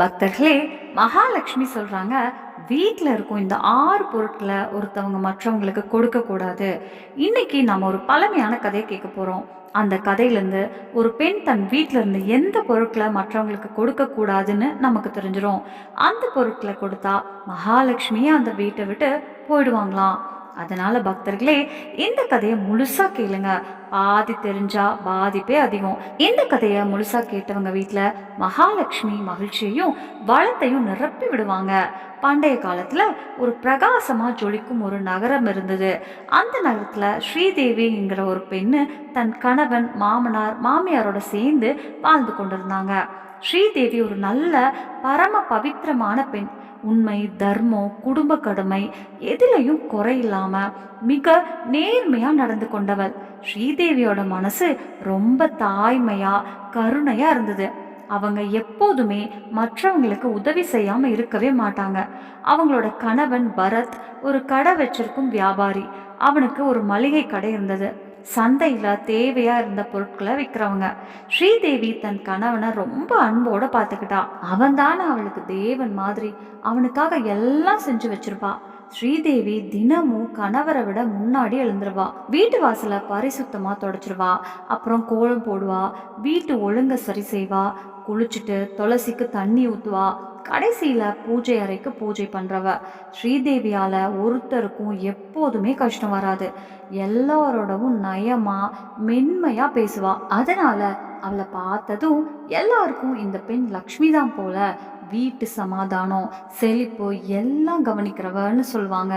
பக்தர்களே மகாலட்சுமி சொல்கிறாங்க வீட்டில் இருக்கும் இந்த ஆறு பொருட்களை ஒருத்தவங்க மற்றவங்களுக்கு கொடுக்கக்கூடாது. இன்னைக்கு நம்ம ஒரு பழமையான கதையை கேட்க போகிறோம் அந்த கதையிலேருந்து ஒரு பெண் தன் வீட்டில் இருந்து எந்த பொருட்களை மற்றவங்களுக்கு கொடுக்கக்கூடாதுன்னு நமக்கு தெரிஞ்சிடும் அந்த பொருட்களை கொடுத்தா மகாலட்சுமியே அந்த வீட்டை விட்டு போயிடுவாங்களாம். அதனால பக்தர்களே இந்த கதையை முழுசா கேளுங்க. பாதி தெரிஞ்சா பாதிப்பே அதிகம். இந்த கதையை முழுசா கேட்டவங்க வீட்டில் மகாலட்சுமி மகிழ்ச்சியையும் வளத்தையும் நிரப்பி விடுவாங்க. பண்டைய காலத்துல ஒரு பிரகாசமா ஜொலிக்கும் ஒரு நகரம் இருந்தது. அந்த நகரத்துல ஸ்ரீதேவிங்கிற ஒரு பெண்ணு தன் கணவன் மாமனார் மாமியாரோட சேர்ந்து வாழ்ந்து கொண்டிருந்தாங்க. ஸ்ரீதேவி ஒரு நல்ல பரம பவித்திரமான பெண். உண்மை தர்மம் குடும்ப கடமை எதிலையும் குறையில்லாம மிக நேர்மையா நடந்து கொண்டவள். ஸ்ரீதேவியோட மனசு ரொம்ப தாய்மையா கருணையா இருந்தது. அவங்க எப்போதுமே மற்றவங்களுக்கு உதவி செய்யாம இருக்கவே மாட்டாங்க. அவங்களோட கணவன் பரத் ஒரு கடை வச்சிருக்கும் வியாபாரி. அவனுக்கு ஒரு மளிகை கடை இருந்தது. சந்தையில் தேவையாக இருந்த பொருட்களை விற்கிறவங்க ஸ்ரீதேவி தன் கணவனை ரொம்ப அன்போடு பார்த்துக்கிட்டா. அவன் தானே அவளுக்கு தேவன் மாதிரி. அவனுக்காக எல்லாம் செஞ்சு வச்சிருப்பா. ஸ்ரீதேவி தினமும் கணவரை விட முன்னாடி எழுந்துருவா. வீட்டு வாசலை பரிசுத்தமாக தொடச்சிருவா. அப்புறம் கோலம் போடுவா. வீட்டு ஒழுங்க சரி செய்வா. குளிச்சுட்டு துளசிக்கு தண்ணி ஊற்றுவா கடைசியில் பூஜை அறைக்கு பூஜை பண்ணுறவ ஸ்ரீதேவியால் ஒருத்தருக்கும் எப்போதுமே கஷ்டம் வராது. எல்லாரோடவும் நயமாக மென்மையாக பேசுவாள் அதனால் அவளை பார்த்ததும் எல்லாருக்கும் இந்த பெண் லக்ஷ்மி தான் போல வீட்டு சமாதானம் செழிப்பு எல்லாம் கவனிக்கிறவன்னு சொல்லுவாங்க.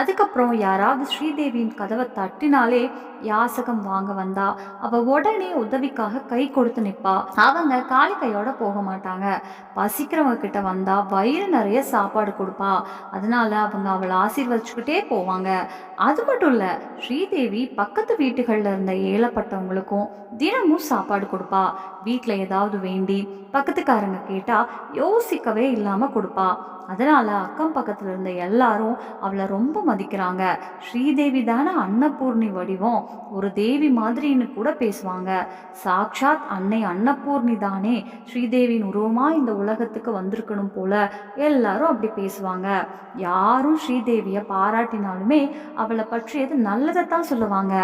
அதுக்கப்புறம் யாராவது ஸ்ரீதேவியின் கதவை தட்டினாலே யாசகம் வாங்க வந்தா அவ உடனே உதவிக்காக கை கொடுத்து நிற்பா அவங்க காலி கையோட போக மாட்டாங்க. பசிக்கிறவங்க கிட்ட வந்தா வயிறு நிறைய சாப்பாடு கொடுப்பா. அதனால அவங்க அவளை ஆசீர்வதிச்சுக்கிட்டே போவாங்க. அது மட்டும் இல்ல ஸ்ரீதேவி பக்கத்து வீட்டுகள்ல இருந்த ஏழப்பட்டவங்களுக்கும் தினமும் சாப்பாடு கொடுப்பா. வீட்டில் ஏதாவது வேண்டி பக்கத்துக்காரங்க கேட்டா யோசிக்கவே இல்லாமல் கொடுப்பா. அதனால் அக்கம் பக்கத்தில் இருந்த எல்லாரும் அவளை ரொம்ப மதிக்கிறாங்க. ஸ்ரீதேவி தானே அன்னபூர்ணி வடிவம். ஒரு தேவி மாதிரின்னு கூட பேசுவாங்க. சாக்ஷாத் அன்னை அன்னபூர்ணி தானே ஸ்ரீதேவியின் உருவமாக இந்த உலகத்துக்கு வந்திருக்கணும் போல எல்லாரும் அப்படி பேசுவாங்க. யாரும் ஸ்ரீதேவியை பாராட்டினாலுமே அவளை பற்றியது நல்லதை தான் சொல்லுவாங்க.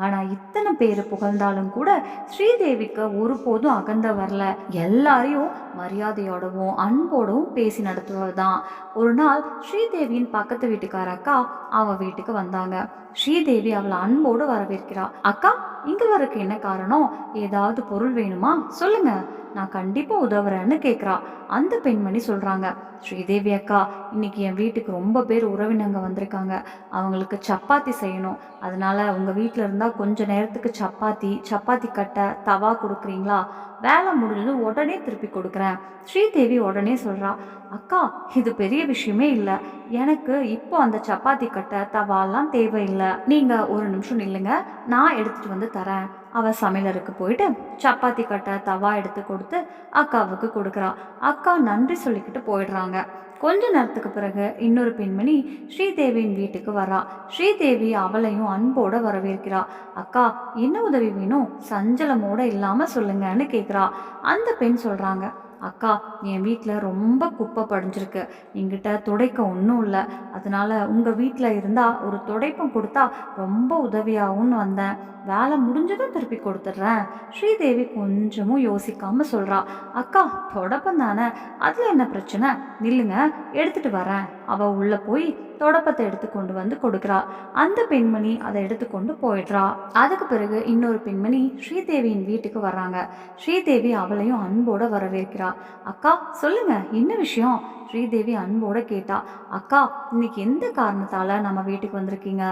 ஆனா இத்தனை பேர் புகழ்ந்தாலும் கூட ஸ்ரீதேவிக்கு ஒருபோதும் அகந்த வரல. எல்லாரையும் மரியாதையோடவும் அன்போடவும் பேசி நடத்துவது தான் ஒரு நாள் ஸ்ரீதேவியின் பக்கத்து வீட்டுக்கார அக்கா அவ வீட்டுக்கு வந்தாங்க. ஸ்ரீதேவி அவளை அன்போடு வரவேற்கிறா. அக்கா இங்க வரக்கு என்ன காரணம்? ஏதாவது பொருள் வேணுமா? சொல்லுங்க. நான் கண்டிப்பாக உதவுறேன்னு கேட்குறா அந்த பெண்மணி சொல்கிறாங்க ஸ்ரீதேவி அக்கா இன்றைக்கி என் வீட்டுக்கு ரொம்ப பேர் உறவினங்க வந்திருக்காங்க. அவங்களுக்கு சப்பாத்தி செய்யணும். அதனால உங்கள் வீட்டில் இருந்தால் கொஞ்சம் நேரத்துக்கு சப்பாத்தி சப்பாத்தி கட்டை தவா கொடுக்குறீங்களா? வேலை முடிஞ்சது உடனே திருப்பி கொடுக்குறேன். ஸ்ரீதேவி உடனே சொல்கிறா அக்கா இது பெரிய விஷயமே இல்லை. எனக்கு இப்போ அந்த சப்பாத்தி கட்டை தவாலாம் தேவையில்லை. நீங்கள் ஒரு நிமிஷம் இல்லைங்க நான் எடுத்துட்டு வந்து தரேன். அவள் சமையலருக்கு போயிட்டு சப்பாத்தி கட்டை தவா எடுத்து கொடுத்து அக்காவுக்கு கொடுக்குறா. அக்கா நன்றி சொல்லிக்கிட்டு போயிடுறாங்க. கொஞ்ச நேரத்துக்கு பிறகு இன்னொரு பெண்மணி ஸ்ரீதேவியின் வீட்டுக்கு வரா. ஸ்ரீதேவி அவளையும் அன்போட வரவேற்கிறா. அக்கா என்ன உதவி வேணும்? சஞ்சலமோட இல்லாமல் சொல்லுங்கன்னு கேட்குறா அந்த பெண் சொல்கிறாங்க அக்கா என் வீட்டில் ரொம்ப குப்பை படிஞ்சிருக்கு. என்கிட்ட துடைக்க ஒன்றும் இல்லை. அதனால் உங்கள் வீட்டில் இருந்தால் ஒரு துடைப்பம் கொடுத்தா ரொம்ப உதவியாகும்னு வந்தேன். வேலை முடிஞ்சதும் திருப்பி கொடுத்துட்றேன். ஸ்ரீதேவி கொஞ்சமும் யோசிக்காமல் சொல்கிறா அக்கா தொடப்பம் தானே? அதில் என்ன பிரச்சனை? நில்லுங்க எடுத்துகிட்டு வரேன். அவள் உள்ளே போய் தொடப்பத்தை எடுத்து கொண்டு வந்து கொடுக்குறா. அந்த பெண்மணி அதை எடுத்துக்கொண்டு போயிடுறா. அதுக்கு பிறகு இன்னொரு பெண்மணி ஸ்ரீதேவியின் வீட்டுக்கு வர்றாங்க. ஸ்ரீதேவி அவளையும் அன்போட வரவேற்கிறா. அக்கா சொல்லுங்க என்ன விஷயம்? ஸ்ரீதேவி அன்போட கேட்டா அக்கா இன்னைக்கு எந்த காரணத்தால் நம்ம வீட்டுக்கு வந்திருக்கீங்க?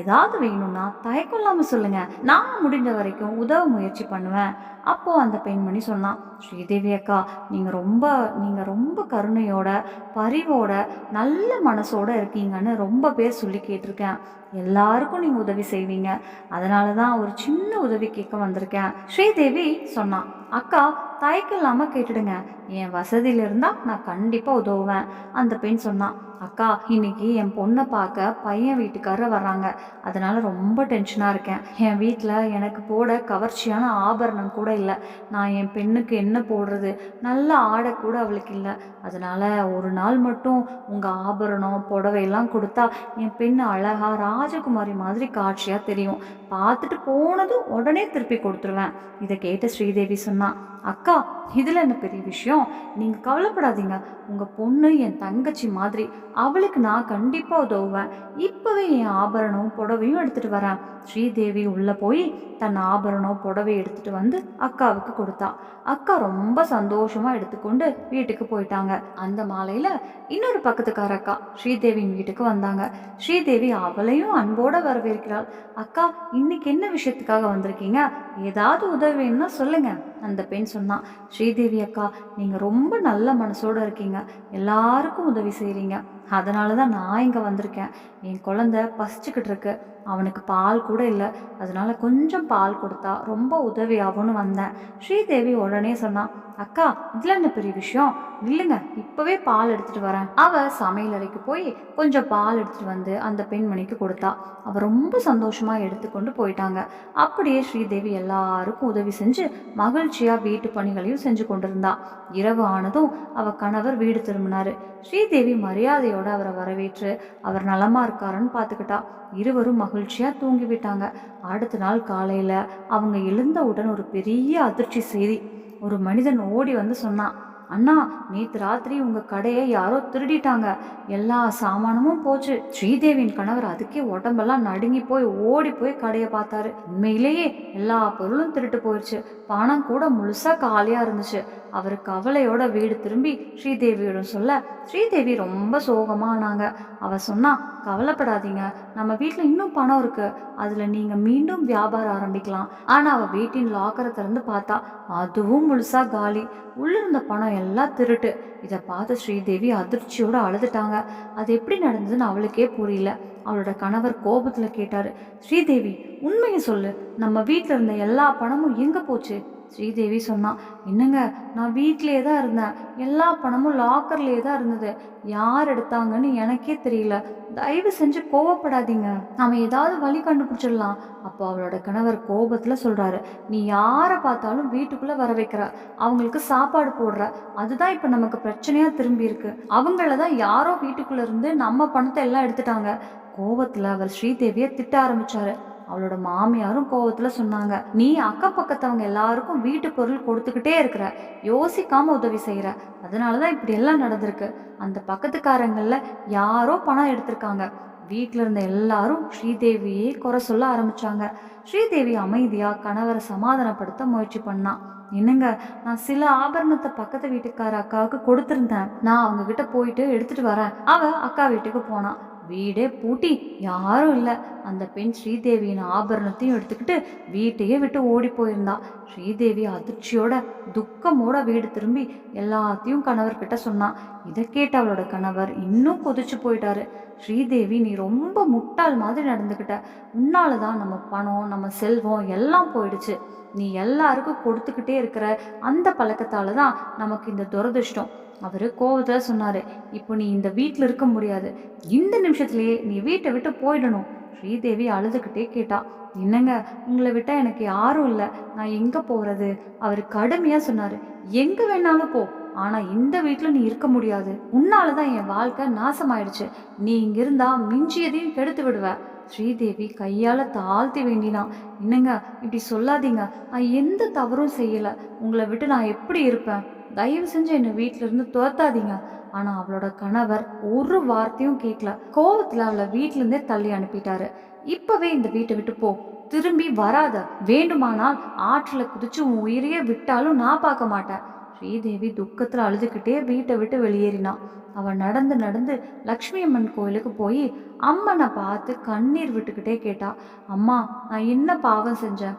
ஏதாவது வேணும்னா தயக்கம் இல்லாமல் சொல்லுங்க. நான் முடிஞ்ச வரைக்கும் உதவ முயற்சி பண்ணுவேன். அப்போது அந்த பெண்மணி சொன்னான் ஸ்ரீதேவி அக்கா நீங்கள் ரொம்ப நீங்கள் ரொம்ப கருணையோட பரிவோட நல்ல மனசோட இருக்கீங்கன்னு ரொம்ப பேர் சொல்லி கேட்டிருக்கேன். எல்லாருக்கும் நீங்கள் உதவி செய்வீங்க. அதனால தான் ஒரு சின்ன உதவி கேட்க வந்திருக்கேன். ஸ்ரீதேவி சொன்னான் அக்கா தயக்கம் இல்லாமல் கேட்டுடுங்க. என் வசதியில் இருந்தால் நான் கண்டிப்பாக உதவுவேன். அந்த பெண் சொன்னான் அக்கா இன்னைக்கு என் பொண்ணை பார்க்க பையன் வீட்டுக்காரர் வர்றாங்க. அதனால் ரொம்ப டென்ஷனாக இருக்கேன். என் வீட்டில் எனக்கு போட கவர்ச்சியான ஆபரணம் கூட இல்லை. நான் என் பெண்ணுக்கு என்ன போடுறது? நல்ல ஆடை கூட அவளுக்கு இல்லை. அதனால் ஒரு நாள் மட்டும் உங்கள் ஆபரணம் புடவையெல்லாம் கொடுத்தா என் பெண் அழகா ராஜகுமாரி மாதிரி காட்சியாக தெரியும். பார்த்துட்டு போனதும் உடனே திருப்பி கொடுத்துருவேன். இதை கேட்ட ஸ்ரீதேவி சொன்னான் அக்கா か இதில் என்ன பெரிய விஷயம்? நீங்கள் கவலைப்படாதீங்க. உங்கள் பொண்ணு என் தங்கச்சி மாதிரி அவளுக்கு நான் கண்டிப்பாக உதவுவேன். இப்போவே என் ஆபரணம் புடவையும் எடுத்துகிட்டு வரேன். ஸ்ரீதேவி உள்ளே போய் தன் ஆபரணம் புடவை எடுத்துகிட்டு வந்து அக்காவுக்கு கொடுத்தா. அக்கா ரொம்ப சந்தோஷமாக எடுத்துக்கொண்டு வீட்டுக்கு போயிட்டாங்க. அந்த மாலையில் இன்னொரு பக்கத்துக்கார அக்கா ஸ்ரீதேவியின் வீட்டுக்கு வந்தாங்க. ஸ்ரீதேவி அவளையும் அன்போட வரவேற்கிறாள். அக்கா இன்னைக்கு என்ன விஷயத்துக்காக வந்திருக்கீங்க? ஏதாவது உதவி வேணும்னா சொல்லுங்கள் அந்த பெண் சொன்னான் ஸ்ரீதேவி அக்கா நீங்கள் ரொம்ப நல்ல மனசோட இருக்கீங்க. எல்லாருக்கும் உதவி செய்கிறீங்க அதனால தான் நான் இங்கே வந்திருக்கேன். என் குழந்தை பசிச்சுக்கிட்டு இருக்கு. அவனுக்கு பால் கூட இல்லை. அதனால கொஞ்சம் பால் கொடுத்தா ரொம்ப உதவியாகவும் வந்தேன். ஸ்ரீதேவி உடனே சொன்னான் அக்கா இதில் என்ன பெரிய விஷயம்? இல்லைங்க இப்போவே பால் எடுத்துகிட்டு வரேன். அவள் சமையல் அறைக்கு போய் கொஞ்சம் பால் எடுத்துகிட்டு வந்து அந்த பெண்மணிக்கு கொடுத்தா. அவள் ரொம்ப சந்தோஷமாக எடுத்துக்கொண்டு போயிட்டாங்க. அப்படியே ஸ்ரீதேவி எல்லாருக்கும் உதவி செஞ்சு மகிழ்ச்சியாக வீட்டு பணிகளையும் செஞ்சு கொண்டிருந்தா. இரவு ஆனதும் அவள் கணவர் வீடு திரும்பினார். ஸ்ரீதேவி மரியாதையோடு அவரை வரவேற்று அவர் நலமாக இருக்காருன்னு பார்த்துக்கிட்டா இருவரும் மகிழ்ச்சியா தூங்கி விட்டாங்க அடுத்த நாள் காலையில் அவங்க எழுந்தவுடன் ஒரு பெரிய அதிர்ச்சி செய்தி. ஒரு மனிதன் ஓடி வந்து சொன்னான் அண்ணா நேற்று ராத்திரி உங்க கடையை யாரோ திருடிட்டாங்க. எல்லா சாமானமும் போச்சு. ஸ்ரீதேவியின் கணவர் அதுக்கே உடம்பெல்லாம் நடுங்கி போய் ஓடி போய் கடையை பார்த்தாரு. உண்மையிலேயே எல்லா பொருளும் திருட்டு போயிடுச்சு பணம் கூட முழுசா காலியா இருந்துச்சு. அவர் கவலையோட வீடு திரும்பி ஸ்ரீதேவியிடம் சொல்ல ஸ்ரீதேவி ரொம்ப சோகமானாங்க அவ சொன்னா கவலைப்படாதீங்க. நம்ம வீட்டில் இன்னும் பணம் இருக்கு. அதுல நீங்க மீண்டும் வியாபாரம் ஆரம்பிக்கலாம். ஆனா அவ வீட்டின் லாக்கரை திறந்து பார்த்தா அதுவும் முழுசா காலி. உள்ளிருந்த பணம் எல்லாம் திருட்டு. இதை பார்த்து ஸ்ரீதேவி அதிர்ச்சியோடு அழுதுட்டாங்க. அது எப்படி நடந்ததுன்னு அவளுக்கே புரியல. அவளோட கணவர் கோபத்தில் கேட்டார் ஸ்ரீதேவி உண்மையை சொல்லு. நம்ம வீட்டில் இருந்த எல்லா பணமும் எங்கே போச்சு? ஸ்ரீதேவி சொன்னான் என்னங்க நான் வீட்டிலே தான் இருந்தேன். எல்லா பணமும் லாக்கர்லேயே தான் இருந்தது. யார் எடுத்தாங்கன்னு எனக்கே தெரியல. தயவு செஞ்சு கோவப்படாதீங்க. நாம் ஏதாவது வழி கண்டுபிடிச்சிடலாம். அப்போ அவளோட கணவர் கோபத்தில் சொல்கிறாரு நீ யாரை பார்த்தாலும் வீட்டுக்குள்ளே வர வைக்கிற. அவங்களுக்கு சாப்பாடு போடுற. அதுதான் இப்போ நமக்கு பிரச்சனையாக திரும்பி இருக்கு. அவங்கள தான் யாரோ வீட்டுக்குள்ள இருந்து நம்ம பணத்தை எல்லாம் எடுத்துட்டாங்க. கோபத்தில் அவர் ஸ்ரீதேவியை திட்ட ஆரம்பித்தார் அவளோட மாமியாரும் கோவத்துல சொன்னாங்க நீ அக்கம் பக்கத்தவங்க எல்லாருக்கும் வீட்டு பொருள் கொடுத்துக்கிட்டே இருக்கிற யோசிக்காம உதவி செய்யற அதனாலதான் இப்படி எல்லாம் நடந்திருக்கு. அந்த பக்கத்துக்காரங்களில் யாரோ பணம் எடுத்திருக்காங்க. வீட்டில் இருந்த எல்லாரும் ஸ்ரீதேவியே குறை சொல்ல ஆரம்பிச்சாங்க. ஸ்ரீதேவி அமைதியா கணவரை சமாதானப்படுத்த முயற்சி பண்ணா. என்னங்க நான் சில ஆபரணத்தை பக்கத்து வீட்டுக்கார அக்காவுக்கு கொடுத்துருந்தேன். நான் அவங்க கிட்ட போயிட்டு எடுத்துட்டு வரேன். அவ அக்கா வீட்டுக்கு போனா. வீடே பூட்டி யாரும் இல்லை. அந்த பெண் ஸ்ரீதேவியின் ஆபரணத்தையும் எடுத்துக்கிட்டு வீட்டையே விட்டு ஓடி போயிருந்தா. ஸ்ரீதேவி அதிர்ச்சியோட துக்கமோட வீடு திரும்பி எல்லாத்தையும் கணவர்கிட்ட சொன்னான் இதை கேட்டு அவளோட கணவர் இன்னும் கொதிச்சு போயிட்டாரு. ஸ்ரீதேவி நீ ரொம்ப முட்டாள் மாதிரி நடந்துக்கிட்ட. உன்னால தான் நம்ம பணம் நம்ம செல்வம் எல்லாம் போயிடுச்சு. நீ எல்லாருக்கும் கொடுத்துக்கிட்டே இருக்கிற அந்த பழக்கத்தால தான் நமக்கு இந்த துரதிர்ஷ்டம். அவர் கோவத்தில் சொன்னார் இப்போ நீ இந்த வீட்டில் இருக்க முடியாது. இந்த நிமிஷத்துலேயே நீ வீட்டை விட்டு போயிடணும். ஸ்ரீதேவி அழுதுகிட்டே கேட்டா என்னங்க உங்களை விட்டால் எனக்கு யாரும் இல்லை. நான் எங்கே போகிறது அவர் கடுமையாக சொன்னார் எங்கே வேணாலும் போ. ஆனால் இந்த வீட்டில் நீ இருக்க முடியாது. உன்னால தான் என் வாழ்க்கை நாசமாயிடுச்சு. நீ இங்கிருந்தா மிஞ்சியதையும் கெடுத்து விடுவ. ஸ்ரீதேவி கையால் தாழ்த்தி வேண்டினான் என்னங்க இப்படி சொல்லாதீங்க. நான் எந்த தவறும் செய்யலை. உங்களை விட்டு நான் எப்படி இருப்பேன்? தயவு செஞ்சு என்னை வீட்டிலேருந்து இருந்து துரத்தாதீங்க. ஆனால் அவளோட கணவர் ஒரு வார்த்தையும் கேட்கல கோவத்தில் அவளை வீட்டிலேருந்தே தள்ளி அனுப்பிட்டாரு. இப்போவே இந்த வீட்டை விட்டு போ. திரும்பி வராத. வேண்டுமானால் ஆற்றில் குதிச்சு உன் உயிரையே விட்டாலும் நான் பார்க்க மாட்டேன். ஸ்ரீதேவி துக்கத்தில் அழுதுகிட்டே வீட்டை விட்டு வெளியேறினான் அவன் நடந்து நடந்து லக்ஷ்மி அம்மன் கோயிலுக்கு போய் அம்மனை பார்த்து கண்ணீர் விட்டுக்கிட்டே கேட்டா அம்மா நான் என்ன பாவம் செஞ்சேன்?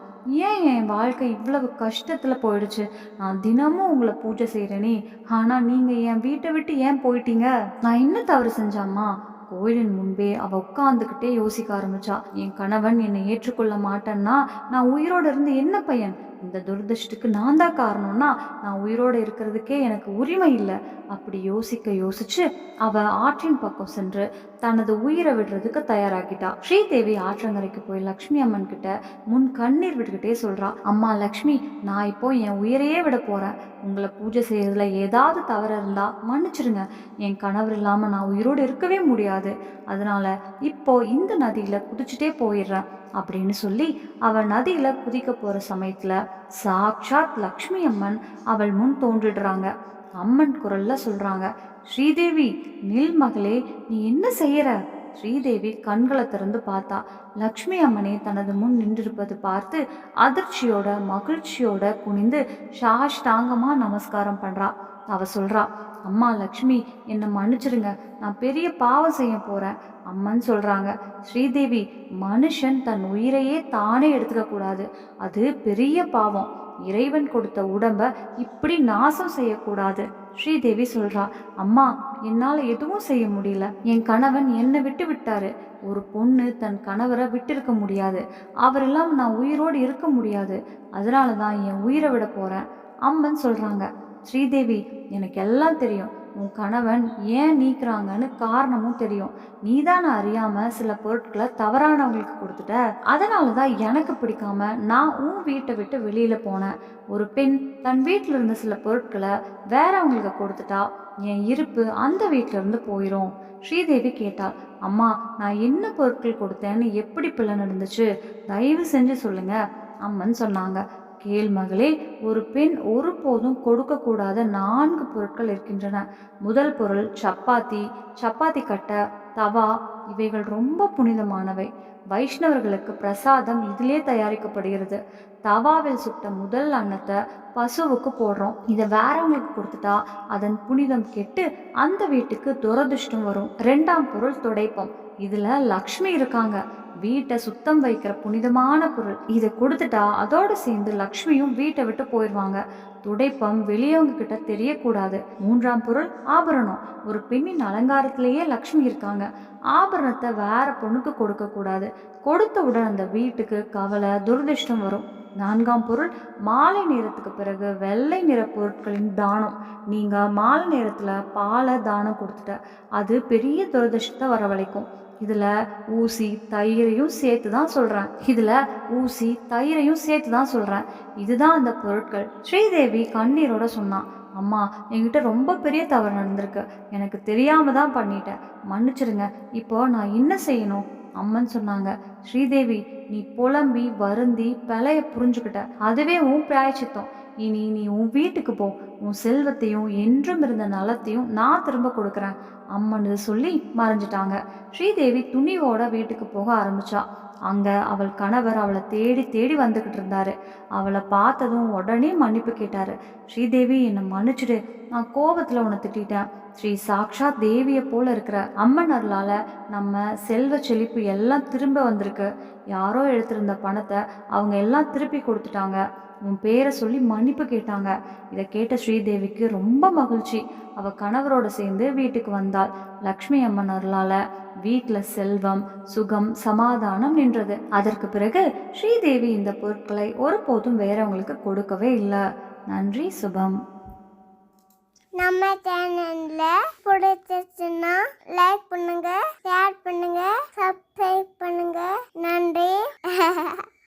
ஏன் என் வாழ்க்கை இவ்வளவு கஷ்டத்தில் போயிடுச்சு? நான் தினமும் உங்களை பூஜை செய்கிறேனே ஆனால் நீங்கள் என் வீட்டை விட்டு ஏன் போயிட்டீங்க? நான் என்ன தவறு செஞ்சேம்மா கோயிலின் முன்பே அவ உட்காந்துக்கிட்டே யோசிக்க ஆரம்பிச்சா என் கணவன் என்னை ஏற்றுக்கொள்ள மாட்டேன்னா நான் உயிரோடு இருந்து என்ன பையன்? இந்த துரதிருஷ்டத்துக்கு நான் தான் காரணம்னா நான் உயிரோடு இருக்கிறதுக்கே எனக்கு உரிமை இல்லை. அப்படி யோசிக்க யோசிச்சு அவ ஆற்றின் பக்கம் சென்று தனது உயிரை விடுறதுக்கு தயாராகிட்டா. ஸ்ரீதேவி ஆற்றங்கரைக்கு போய் லக்ஷ்மி அம்மன் கிட்ட முன் கண்ணீர் விட்டுக்கிட்டே சொல்றா அம்மா லக்ஷ்மி நான் இப்போ என் உயிரையே விட போறேன். உங்களை பூஜை செய்யறதுல ஏதாவது தவறு இருந்தா மன்னிச்சிருங்க. என் கணவர் இல்லாம நான் உயிரோடு இருக்கவே முடியாது. அதனால இப்போ இந்த நதியில குதிச்சுட்டே போயிடுறேன். அப்படின்னு சொல்லி அவள் நதியில் குதிக்க போகிற சமயத்தில் சாக்ஷாத் லக்ஷ்மி அம்மன் அவள் முன் தோன்றிடுறாங்க. அம்மன் குரல்ல சொல்கிறாங்க ஸ்ரீதேவி நில் மகளே நீ என்ன செய்யற? ஸ்ரீதேவி கண்களை திறந்து பார்த்தா லக்ஷ்மி அம்மனே தனது முன் நின்றிருப்பது பார்த்து அதிர்ச்சியோட மகிழ்ச்சியோட குனிந்து சாஷ்டாங்கமாக நமஸ்காரம் பண்ணுறா அவ சொல்கிறா அம்மா லக்ஷ்மி என்னை மன்னிச்சிருங்க நான் பெரிய பாவம் செய்ய போகிறேன் அம்மன் சொல்கிறாங்க ஸ்ரீதேவி மனுஷன் தன் உயிரையே தானே எடுத்துக்கக்கூடாது அது பெரிய பாவம். இறைவன் கொடுத்த உடம்ப இப்படி நாசம் செய்யக்கூடாது. ஸ்ரீதேவி சொல்றா அம்மா என்னால் எதுவும் செய்ய முடியல. என் கணவன் என்னை விட்டு விட்டாரு. ஒரு பொண்ணு தன் கணவரை விட்டிருக்க முடியாது. அவரெல்லாம் நான் உயிரோடு இருக்க முடியாது. அதனால தான் என் உயிரை விட போறேன். அம்மன் சொல்றாங்க ஸ்ரீதேவி எனக்கு எல்லாம் தெரியும். உன் கணவன் ஏன் நீக்குறாங்கன்னு காரணமும் தெரியும். நீ தான் அறியாம சில பொருட்களை தவறானவங்களுக்கு கொடுத்துட்ட. அதனால தான் எனக்கு பிடிக்காம நான் உன் வீட்டை விட்டு வெளியில போனேன். ஒரு பெண் தன் வீட்டில் இருந்த சில பொருட்களை வேறவங்களுக்கு கொடுத்துட்டா என் இருப்பு அந்த வீட்டில இருந்து போயிடும் ஸ்ரீதேவி கேட்டாள் அம்மா நான் என்ன பொருட்கள் கொடுத்தேன்னு எப்படி பிள்ளை நடந்துச்சு? தயவு செஞ்சு சொல்லுங்க அம்மன் சொன்னாங்க. கேள் மகளே ஒரு பெண் ஒருபோதும் கொடுக்கக்கூடாத நான்கு பொருட்கள் இருக்கின்றன. முதல் பொருள் சப்பாத்தி சப்பாத்தி கட்டை தவா இவைகள் ரொம்ப புனிதமானவை. வைஷ்ணவர்களுக்கு பிரசாதம் இதிலே தயாரிக்கப்படுகிறது. தவாவில் சுட்ட முதல் அன்னத்தை பசுவுக்கு போடுறோம். இதை வேறவங்களுக்கு கொடுத்துட்டா அதன் புனிதம் கெட்டு அந்த வீட்டுக்கு துரதிர்ஷ்டம் வரும். ரெண்டாம் பொருள் துடைப்பம். இதில் லக்ஷ்மி இருக்காங்க. வீட்டை சுத்தம் வைக்கிற புனிதமான பொருள். இதை கொடுத்துட்டா அதோட சேர்ந்து லக்ஷ்மியும் வீட்டை விட்டு போயிடுவாங்க. துடைப்பம் வெளியவங்க கிட்ட தெரியக்கூடாது. மூன்றாம் பொருள் ஆபரணம். ஒரு பெண்ணின் அலங்காரத்திலேயே லக்ஷ்மி இருக்காங்க. ஆபரணத்தை வேற பொண்ணுக்கு கொடுக்க கூடாது கொடுத்தவுடன் அந்த வீட்டுக்கு கவலை துரதிர்ஷ்டம் வரும். நான்காம் பொருள் மாலை நேரத்துக்கு பிறகு வெள்ளை நிற பொருட்களின் தானம். நீங்கள் மாலை நேரத்தில் பாலை தானம் கொடுத்துட்ட அது பெரிய துரதிர்ஷ்டத்தை வரவழைக்கும். இதில் ஊசி தயிரையும் சேர்த்து தான் சொல்கிறேன் இதில் ஊசி தயிரையும் சேர்த்து தான் சொல்கிறேன் இதுதான் அந்த பொருட்கள். ஸ்ரீதேவி கண்ணீரோட சொன்னான் அம்மா என்கிட்ட ரொம்ப பெரிய தவறு நடந்திருக்கு. எனக்கு தெரியாமல் தான் பண்ணிட்டேன். மன்னிச்சிருங்க இப்போ நான் என்ன செய்யணும்? அம்மன் சொன்னாங்க ஸ்ரீதேவி நீ புலம்பி வருந்தி பிழைய புரிஞ்சுக்கிட்ட. அதுவே உன் பிராயச்சித்தம் இனி நீ உன் வீட்டுக்கு போ. உன் செல்வத்தையும் என்றும் இருந்த நலத்தையும் நான் திரும்ப கொடுக்குறேன். அம்மனு சொல்லி மறைஞ்சிட்டாங்க. ஸ்ரீதேவி துணிவோட வீட்டுக்கு போக ஆரம்பிச்சா. அங்கே அவள் கணவர் அவளை தேடி தேடி வந்துக்கிட்டு இருந்தாரு. அவளை பார்த்ததும் உடனே மன்னிப்பு கேட்டார். ஸ்ரீதேவி என்னை மன்னிச்சிடு. நான் கோபத்தில் உன்னை திட்டிட்டேன். ஸ்ரீ சாக்ஷா தேவியை போல இருக்கிற அம்மன் அருளால் நம்ம செல்வ செழிப்பு எல்லாம் திரும்ப வந்திருக்கு. யாரோ எடுத்திருந்த பணத்தை அவங்க எல்லாம் திருப்பி கொடுத்துட்டாங்க. உன் பேரை சொல்லி மன்னிப்பு கேட்டாங்க. இதை கேட்ட ஸ்ரீதேவிக்கு ரொம்ப மகிழ்ச்சி. அவள் கணவரோடு சேர்ந்து வீட்டுக்கு வந்தாள். லக்ஷ்மி அம்மன் வீட்டில் செல்வம் சுகம் சமாதானம் நின்றது. அதற்கு பிறகு ஸ்ரீதேவி இந்த பொருட்களை ஒருபோதும் வேறவங்களுக்கு கொடுக்கவே இல்லை. நன்றி சுபம். நம்ம சேனல்ல பிடிச்சிருச்சுன்னா லைக் பண்ணுங்க ஷேர் பண்ணுங்க சப்ஸ்கிரைப் பண்ணுங்க. நன்றி.